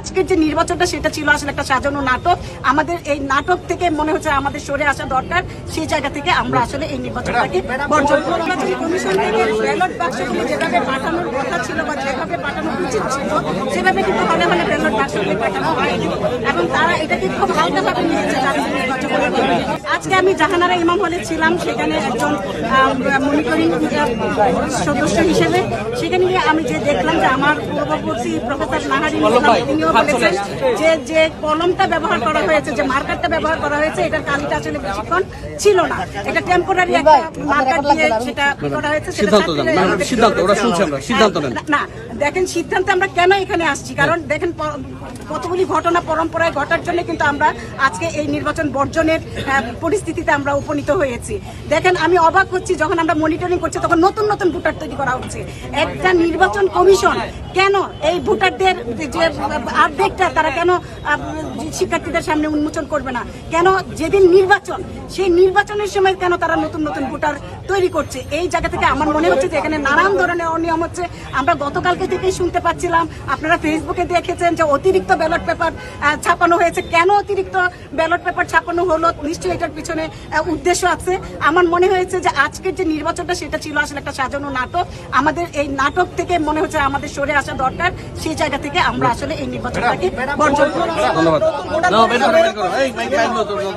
আজকের যে নির্বাচনটা সেটা ছিল আসলে একটা সাজানো নাটক। আমাদের এই নাটক থেকে মনে হচ্ছে আমাদের সরে আসা দরকার। সেই জায়গা থেকে আমরা আসলে এই নির্বাচনটাকে বর্জন নির্বাচনী কমিশন থেকে ব্যালট বাক্সগুলি যেভাবে পাঠানোর কথা ছিল বা যেভাবে পাঠানো উচিত ছিল সেভাবে কিন্তু হলে হলে ব্যালট বাক্সগুলি পাঠানো হয়নি। এবং তারা এটাকে খুব হালকাভাবে নিয়েছে তাদের আজকে আমি জাহানারা ইমাম হলে ছিলাম সেখানে একজন মনিটরিং সদস্য হিসেবে। সেখানে গিয়ে আমি যে দেখলাম যে আমার পূর্ববর্তী প্রফেসর নাহারি তিনিও বলেছেন যে যে কলমটা ব্যবহার করা হয়েছে যে মার্কারটা ব্যবহার করা হয়েছে এটার কালিটা আসলে বেশিক্ষণ ছিল না। এটা টেম্পোরারি একটা মার্কার দিয়ে সেটা করা হয়েছে সেটা সিদ্ধান্ত ওরা শুনছি আমরা সিদ্ধান্ত নেন। না, দেখেন সিদ্ধান্তে আমরা কেন এখানে আসছি? কারণ দেখেন কতগুলি ঘটনা পরম্পরায় ঘটার জন্য কিন্তু আমরা আজকে এই নির্বাচন বর্জনের আহ, পরিস্থিতিতে আমরা উপনীত হয়েছি। দেখেন, আমি অবাক হচ্ছি যখন আমরা মনিটরিং করছি, তখন নতুন নতুন ভোটার তৈরি করা হচ্ছে। একটা নির্বাচন কমিশন, কেন এই ভোটারদের যে আর্ধেকটা তারা কেন শিক্ষার্থীদের সামনে উন্মোচন করবে না? কেন যেদিন নির্বাচন, সেই নির্বাচনের সময় কেন তারা নতুন নতুন ভোটার তৈরি করছে? এই জায়গা থেকে আমার মনে হচ্ছে যে এখানে নানান ধরনের অনিয়ম হচ্ছে। আমরা গতকালকে থেকেই শুনতে পাচ্ছিলাম, আপনারা ফেসবুকে দেখেছেন যে অতিরিক্ত ব্যালট পেপার ছাপানো হয়েছে। কেন অতিরিক্ত ব্যালট পেপার ছাপানো হলো? নিশ্চয়ই এটার পিছনে উদ্দেশ্য আছে আমার মনে হয়েছে যে আজকের যে নির্বাচনটা সেটা ছিল আসলে একটা সাজানো নাটক আমাদের এই নাটক থেকে মনে হচ্ছে আমাদের সরে আসা দরকার সেই জায়গা থেকে আমরা আসলে এই নির্বাচনটাকে বর্জন করি ধন্যবাদ